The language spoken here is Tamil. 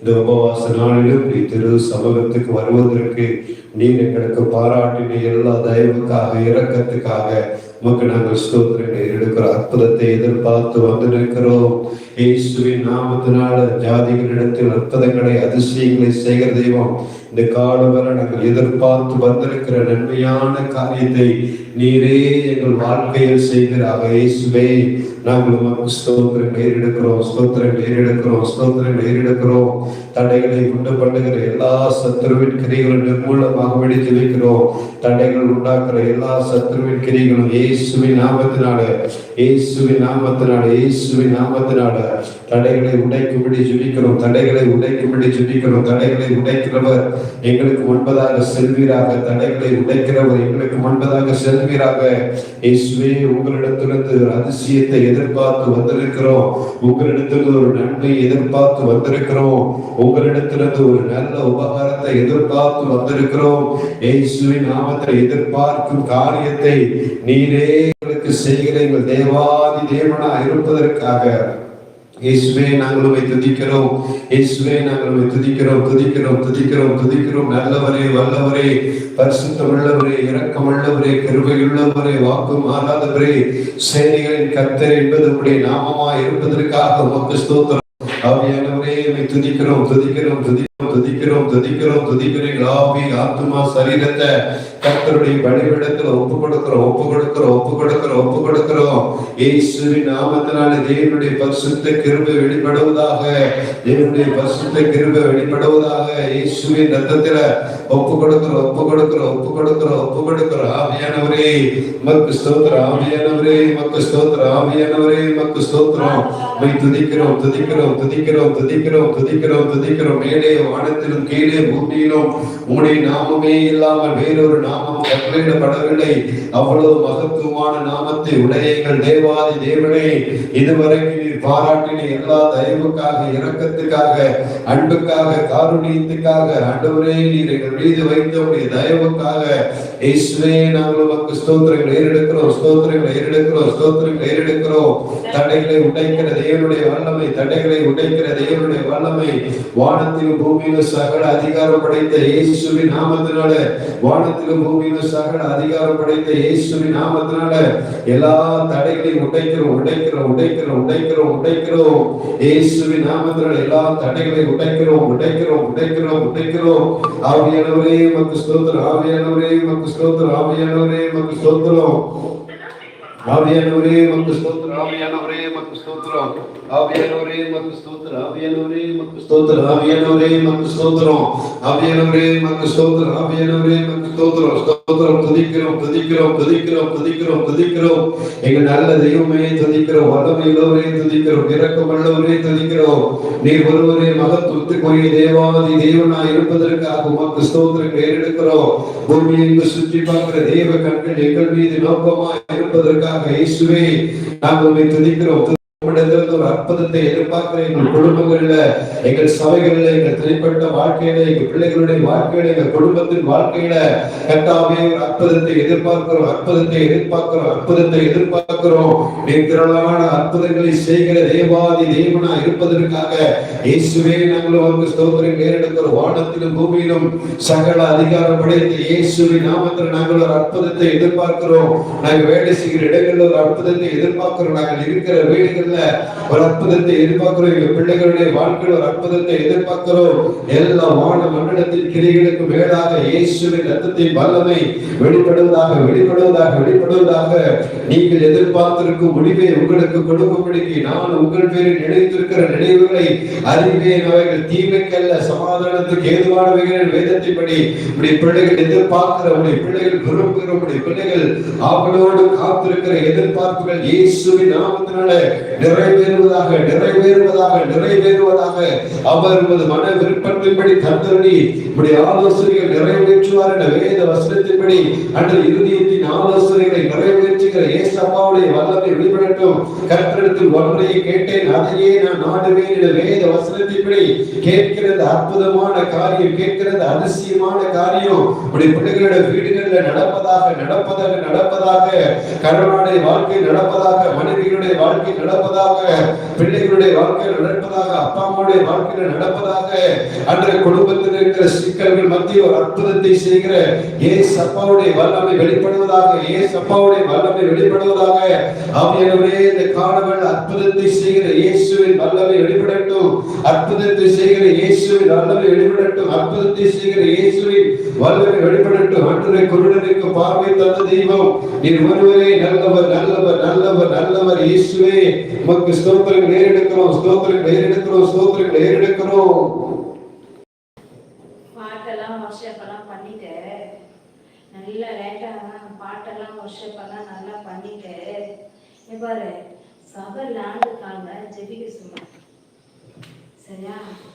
இந்த உபவாச நாளிலும் நீ திரு சமூகத்துக்கு வருவதற்கு நீர் எங்களுக்கு பாராட்டின எல்லா தயவுக்காக இரக்கத்துக்காக உமக்கு நாங்கள் ஸ்தோத்திரங்கள் எடுக்கிற அற்புதத்தை எதிர்பார்த்து வந்து நிற்கிறோம் இயேசுவின் நாமத்தினால ஜாதிகளிடத்தில் அற்புதங்களை அதிசயங்களை செய்கிற தெய்வம் இந்த காலம் வரை நாங்கள் எதிர்பார்த்து வந்திருக்கிற நன்மையான காரியத்தை நீரே எங்கள் வாழ்க்கையில் செய்கிறாக இயேசுவே நாங்கள் உமக்கு ஸ்தோத்திரம் ஏறெடுக்கிறோம் ஸ்தோத்திரம் ஏறெடுக்கிறோம் ஸ்தோத்திரம் ஏறெடுக்கிறோம். தடைகளை உண்டு பண்ணுகிற எல்லா சத்துருவின் கிரிகளும் நிர்மூலமாக வெடித்து வைக்கிறோம். தடைகள் உண்டாக்குற எல்லா சத்துருவின் கிரிகளும் இயேசுவின் நாமத்தினால இயேசுவின் நாமத்தினால இயேசுவின் நாமத்தினால. தடைகளை உடைக்கும்படி ஜெபிக்கிறோம் தடைகளை உடைக்கும்படி ஜெபிக்கிறோம் தடைகளை உடைக்கிறவர் எங்களுக்கு முன்பதாக செல்வீராக தடைகளை உடைக்கிறவர் எங்களுக்கு முன்பதாக செல்வீராக. இயேசுவே உங்களிடத்திலிருந்து ஒரு அதிசயத்தை எதிர்பார்த்து வந்திருக்கிறோம். உங்களிடத்திலிருந்து ஒரு நன்மை எதிர்பார்த்து வந்திருக்கிறோம். உங்களிடத்திலிருந்து ஒரு நல்ல உபகாரத்தை எதிர்பார்த்து வந்திருக்கிறோம். இயேசுவின் நாமத்தை எதிர்பார்க்கும் காரியத்தை நீரே எங்களுக்கு செய்கிற எங்கள் தேவாதி தேவனா இருப்பதற்காக. இயேசுவே நாங்கள் உம்மை துதிக்கிறோம். இயேசுவே நாங்கள் உம்மை துதிக்கிறோம் துதிக்கிறோம் துதிக்கிறோம் துதிக்கிறோம். நல்லவரே வல்லவரே பரிசுத்தமுள்ளவரே இரக்கமுள்ளவரே கிருபையுள்ளவரே வாக்கு மாறாதவரே சேனைகளின் கத்தர் என்பது உடைய நாமமா இருப்பதற்காக உமக்கு ஸ்தோத்திரம். ஆவியானவரே உம்மை துதிக்கிறோம் துதிக்கிறோம் துதிக்கிறோம் துதிக்கிறோம் துதிக்கிறோம் துதிக்கிறீங்க ஆவி ஆத்துமா சரீரத்தை கர்த்தருடைய பலிபீடத்துல ஒப்பு கொடுக்கிறோம் ஒப்பு கொடுக்கிறோம் ஒப்பு கொடுக்கிறோம் ஒப்பு கொடுக்கிறோம் ஏசுவி நாமத்தினால தேவனுடைய பரிசுத்த கிருபை வெளிப்படுவதாக தேவனுடைய பரிசுத்த கிருபை வெளிப்படுவதாக இயேசுவின் ரத்தத்தில ஒப்பு கொடுக்கிறோம் ஒப்பு கொடுக்கிறோம் ஒப்பு கொடுக்கிறோம் ஒப்பு கொடுக்கிறோம் ஆவியானவரே மக்கு ஸ்தோத்திரம். ஆவியானவரே மக்கு ஸ்தோத்திரம். ஆவியானவரே மக்கு ஸ்தோத்திரம். மை துதிக்கிறோம் துதிக்கிறோம் துதிக்கிறோம் துதிக்கிறோம் துதிக்கிறோம் துதிக்கிறோம். மேலே வானத்திலும் கீழே பூமியிலும் உம்முடைய நாமமே இல்லாமல் வேறொரு நாமம் கட்டளையிடப்படவில்லை அவ்வளவு மகத்துவமான நாமத்தை உடையங்கள் தேவாதி தேவனே இதுவரைக்கும் நீர் பாராட்டின எல்லா தயவுக்காக இரக்கத்துக்காக அன்புக்காக காருணியத்துக்காக ஆண்டவரே நீர் எங்கள் மீது வைத்தவுடைய தயவுக்காக இயேசுவே நாங்கள் உமக்கு ஸ்தோத்திரங்கள் ஏறெடுக்கிறோம் ஸ்தோத்திரங்கள் ஏறெடுக்கிறோம் ஸ்தோத்திரங்கள் ஏறெடுக்கிறோம். தடைகளை உடைக்கிற தேவனுடைய வல்லமை தடைகளை உடைக்கிற தேவனுடைய வல்லமை வானத்திலும் பூமியிலும் சகல அதிகாரம் படைத்த இயேசுவின் நாமத்தினால வானத்திலும் பூமியிலும் சகல அதிகாரம் படைத்த இயேசுவின் நாமத்தினால எல்லா தடைகளையும் உடைக்கிறோம் உடைக்கிறோம் உடைக்கிறோம் உடைக்கிறோம் உடைக்கிறோம். இயேசுவின் நாமத்தினால எல்லா தடைகளையும் உடைக்கிறோம் உடைக்கிறோம் உடைக்கிறோம் உடைக்கிறோம். ஆவியானவரே மக்கு ஸ்தோத்திரம். ஆவியானவரே மக்கு ஸ்தோத்திரம். ஆவியானவரே மக்கு ஸ்தோத்திரம். ಆವಿಯನವರೇ ಮತ್ತು ಸ್ತೋತ್ರ ಆವಿಯನವರೇ ಮತ್ತು ಸ್ತೋತ್ರ ಆವಿಯನವರೇ ಮತ್ತು ಸ್ತೋತ್ರ ಆವಿಯನವರೇ ಮತ್ತು ಸ್ತೋತ್ರ ಆವಿಯನವರೇ ಮತ್ತು ಸ್ತೋತ್ರ ಆವಿಯನವರೇ ಮತ್ತು ಸ್ತೋತ್ರ ಆವಿಯನವರೇ ಮತ್ತು ಸ್ತೋತ್ರ ಸ್ತோத்திரம் துதிக்கிறோம் துதிக்கிறோம் துதிக்கிறோம் துதிக்கிறோம் துதிக்கிறோம். எங்க நல்ல தெய்வமே துதிக்கிறோம். வளம் உள்ளவரே துதிக்கிறோம். இறக்கம் உள்ளவரே துதிக்கிறோம். நீர் ஒருவரே மகத்துவத்துக்குரிய தேவாதி தேவனா இருப்பதற்காக உமக்கு ஸ்தோத்திரங்கள் ஏறெடுக்கிறோம் பூமியை சுற்றி பார்க்கிற தெய்வ கண்கள் எங்கள் மீது நோக்கமா இருப்பதற்காக இயேசுவே நாங்கள் உம்மை துதிக்கிறோம் உம்மிடத்திலிருந்து ஒரு அற்புதத்தை எதிர்பார்க்கிற எங்கள் குடும்பங்கள்ல எங்கள் சபைகள்ல எங்கள் தனிப்பட்ட வாழ்க்கையில எங்கள் பிள்ளைகளுடைய வாழ்க்கையில எங்கள் குடும்பத்தின் வாழ்க்கையில கட்டாவே ஒரு அற்புதத்தை எதிர்பார்க்கிறோம் அற்புதத்தை எதிர்பார்க்கிறோம் அற்புதத்தை எதிர்பார்க்கிறோம். நீர் அற்புதங்களை செய்கிற தேவாதி தேவனா இருப்பதற்காக இயேசுவே நாங்கள் வந்து ஸ்தோத்திரம் நேரெடுக்கிறோம் வானத்திலும் பூமியிலும் சகல அதிகாரம் படைத்த இயேசுவின் நாமத்தில் நாங்கள் ஒரு அற்புதத்தை எதிர்பார்க்கிறோம். நாங்கள் வேலை செய்கிற இடங்களில் ஒரு அற்புதத்தை எதிர்பார்க்கிறோம். நாங்கள் இருக்கிற வீடுகளில் ஒரு அற்புதத்தை எதிர்பார்க்கிறோம். எங்க பிள்ளைகளுடைய வாழ்க்கையில் ஒரு அற்புதத்தை எதிர்பார்க்கிறோம். எல்லா வான மண்டலத்தின் கிளைகளுக்கு மேலாக இயேசுவின் ரத்தத்தின் வல்லமை வெளிப்படுவதாக வெளிப்படுவதாக வெளிப்படுவதாக நீங்கள் எதிர்பார்த்திருக்கும் முடிவை உங்களுக்கு கொடுக்கும்படிக்கு நான் உங்கள் பேரில் நினைத்திருக்கிற நினைவுகளை அறிவேன். அவைகள் தீமைக்கல்ல சமாதானத்துக்கு ஏதுவானவைகள் வேதத்தின்படி இப்படி பிள்ளைகள் எதிர்பார்க்கிற உடைய பிள்ளைகள் விரும்புகிற உடைய பிள்ளைகள் அவளோடு காத்திருக்கிற எதிர்பார்ப்புகள் இயேசுவின் நாமத்தினால நிறைவேறுவதாக நிறைவேறுவதாக நிறைவேறுவதாக அவர் உமது மன விருப்பத்தின்படி கத்தரடி இப்படி ஆலோசனைகள் நிறைவேற்றுவார் என்ற வேத வசனத்தின்படி அன்று இறுதியை ஆலோசனைகளை நிறைவேற்றுகிற ஏசப்பாவுடைய வல்லமை வெளிப்படட்டும். கர்த்தரிடத்தில் ஒன்றையை கேட்டேன் அதையே நான் நாடுவேன் என வேத வசனத்தின்படி கேட்கிறது அற்புதமான காரியம் கேட்கிறது அதிசயமான காரியம். இப்படி பிள்ளைகளோட வீடுகளில் நடப்பதாக நடப்பதாக நடப்பதாக கணவனுடைய வாழ்க்கை நடப்பதாக மனைவிகளுடைய வாழ்க்கை நடப்பதாக பிள்ளைகளுடைய வாழ்க்கையில் நடப்பதாக அப்பா அம்மாவுடைய வாழ்க்கையில் நடப்பதாக அன்றைய குடும்பத்தில் இருக்கிற சிக்கல்கள் மத்திய ஒரு அற்புதத்தை செய்கிற ஏ அப்பாவுடைய வல்லமை வெளிப்படுவதாக ஏசு இயேசப்பாவுடைய வல்லமை வெளிப்படுவதாக ஆவியானவரே இந்த காணவன் அற்புதத்தை செய்கிற இயேசுவின் வல்லமை வெளிப்படட்டும். அற்புதத்தை செய்கிற இயேசுவின் வல்லமை வெளிப்படட்டும். அற்புதத்தை செய்கிற இயேசுவின் வல்லமை வெளிப்படட்டும். அன்றைய குருடனுக்கு பார்வை தந்த தெய்வம் நீர் ஒருவரே நல்லவர் நல்லவர் நல்லவர் நல்லவர் இயேசுவே. உமக்கு ஸ்தோத்திரம் நேரெடுக்கிறோம் ஸ்தோத்திரம் நேரெடுக்கிறோம் ஸ்தோத்திரம் நேரெடுக்கிறோம். பாட்டெல்லாம் ஒர்ஷிப் பண்ணிட்டு நல்லா லேட்டாக பாட்டெல்லாம் ஒர்ஷிப் எல்லாம் நல்லா பண்ணிட்டு இவ்வாறு பாரு சபை லேண்டுக்காக ஜெபிக்க சொல்லுங்க சரியா?